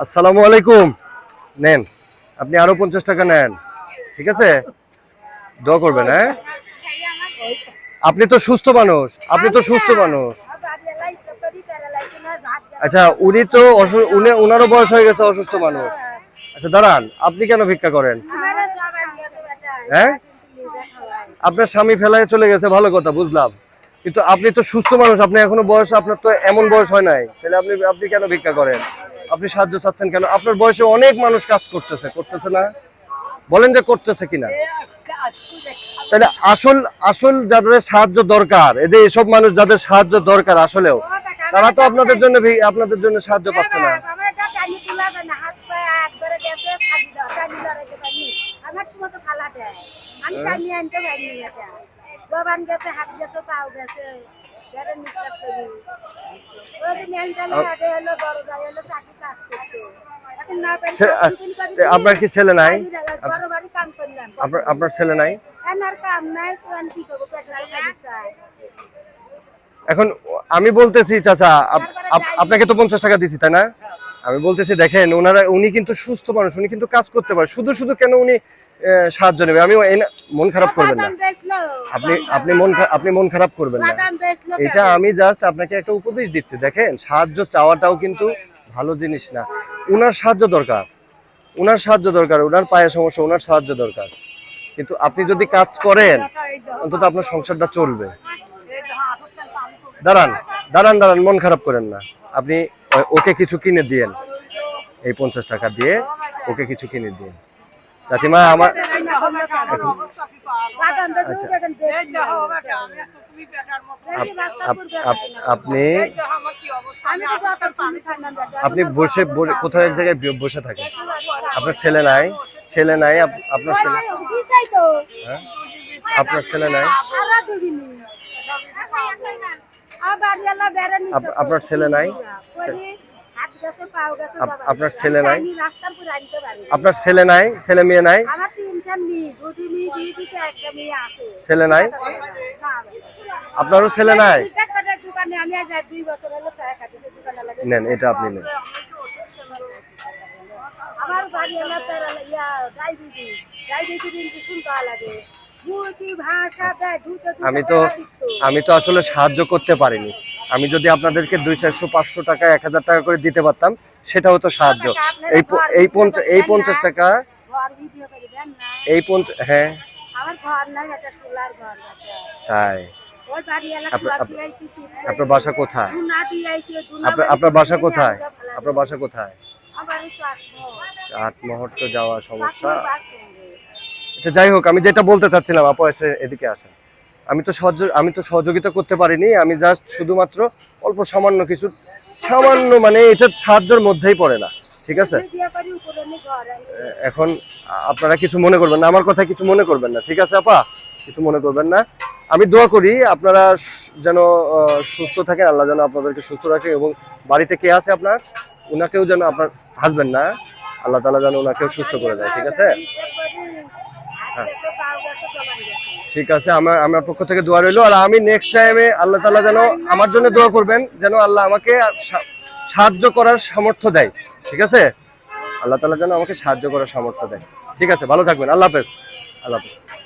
আসসালামু আলাইকুম। নেন, আপনি আরও পঞ্চাশ টাকা নেন। ঠিক আছে? দোয়া করবেন হ্যাঁ? আপনি তো সুস্থ মানুষ, আপনি তো সুস্থ মানুষ। আচ্ছা উনি তো উনি বয়স হয়ে গেছে অসুস্থ মানুষ। আচ্ছা দাঁড়ান, আপনি কেন ভিক্ষা করেন? হ্যাঁ? আপনার স্বামী ফেলায় চলে গেছে, ভালো কথা, বুঝলাম। কিন্তু আপনি তো সুস্থ মানুষ আপনি এখনও বয়স আপনার তো এমন বয়স হয় নাই। তাহলে আপনি আপনি কেন ভিক্ষা করেন? আপনি সাহায্য চাচ্ছেন কেন? আপনার বয়সে অনেক মানুষ কাজ করতেছে করতেছে না? বলেন যে করতেছে কিনা। তাহলে আসল আসল যাদের সাহায্য দরকার এই যে এসব মানুষ যাদের সাহায্য দরকার আসলেও তারা তো আপনাদের জন্য আপনাদের জন্য সাহায্য পাচ্ছে না। আমার সময় তো খালা আমি টাইনি আনতে পারিনি এটা। জবান গেছে হাত গেছে পাও গেছে যারা নিঃশ্বাস করি। ওই যে মেন্টালে আগে হলো বড় যাই হলো চাকরি কাজ করছে। এখন না পারি ছে- আ- তে আপনার কি ছেলে নাই? আপনার ছেলে নাই? এখন আমি বলতেছি চাচা আপ- আপ- আপনাকে তো পঞ্চাশ টাকা দিছি তাই না? আমি বলতেছি দেখেন ওনারা উনি কিন্তু সুস্থ মানুষ উনি কিন্তু কাজ করতে পারে। শুধু শুধু কেন উনি সাহায্য নেবে। আমি মন খারাপ করবেন না। আপনি আপনি মন আপনি মন খারাপ করবেন না। এটা আমি জাস্ট আপনাকে একটা উপদেশ দিচ্ছি। দেখেন সাহায্য চাওয়াটাও কিন্তু ভালো জিনিস না। উনার সাহায্য দরকার। উনার সাহায্য দরকার। উনার পায়ে সমস্যা উনার সাহায্য দরকার। কিন্তু আপনি যদি কাজ করেন অন্তত আপনার সংসারটা চলবে। দাঁড়ান দাঁড়ান দাঁড়ান মন খারাপ করেন না। আপনি ওকে কিছু কিনে দিয়েন। এই পঞ্চাশ টাকা দিয়ে ওকে কিছু কিনে দিয়েন। চাচিমা আমার আচ্ছা। আপনি। আপনি বসে কোথাও এক জায়গায় বসে থাকেন আপনার ছেলে নাই ছেলে নাই আপ- আপনার ছেলে? হ্যাঁ আপনার ছেলে নাই আপনার ছেলে নাই? আপনার ছেলে নাই? আপনার ছেলে নাই? ছেলে মেয়ে নাই। ছেলে নাই? আপনারও ছেলে নাই। নেন এটা আপনি নেন। আমার তারা ইয়া, ডায়াবেটিস, ডায়াবেটিস লাগে। আমি তো আমি তো আসলে সাহায্য করতে পারিনি। আমি যদি আপনাদেরকে দুই চারশো পাঁচশো টাকা এক হাজার টাকা করে দিতে পারতাম সেটা হতো সাহায্য। এই এই পঞ্চাশ এই পঞ্চাশ টাকা। এই পঞ্চাশ হ্যাঁ। তাই। আপনার বাসা কোথায়? আপনার আপনার বাসা কোথায়? আপনার বাসা কোথায়। আট মুহূর্ত যাওয়া সমস্যা। আচ্ছা যাই হোক আমি যেটা বলতে চাচ্ছিলাম আপু এসে এদিকে আসেন। আমি তো সহযোগ আমি তো সহযোগিতা করতে পারিনি আমি জাস্ট শুধুমাত্র অল্প সামান্য কিছু সামান্য মানে এটা সাহায্যের মধ্যেই পড়ে না ঠিক আছে? এখন আপনারা কিছু মনে করবেন না আমার কথা কিছু মনে করবেন না ঠিক আছে আপা? কিছু মনে করবেন না। আমি দোয়া করি আপনারা যেন আহ, সুস্থ থাকেন আল্লাহ যেন আপনাদেরকে সুস্থ রাখে এবং বাড়িতে কে আছে আপনার? উনাকেও যেন আপনার হাসবেন না আল্লাহ তালা যেন ওনাকেও সুস্থ করে দেয় ঠিক আছে? হ্যাঁ। ঠিক আছে, আমার আমার পক্ষ থেকে দোয়া রইল। আর আমি নেক্সট টাইমে আল্লাহ তালা যেন আমার জন্য দোয়া করবেন, যেন আল্লাহ আমাকে সাহায্য করার সামর্থ্য দেয়, ঠিক আছে? আল্লাহ তালা যেন আমাকে সাহায্য করার সামর্থ্য দেয়। ঠিক আছে, ভালো থাকবেন, আল্লাহ হাফেজ আল্লাহ হাফেজ।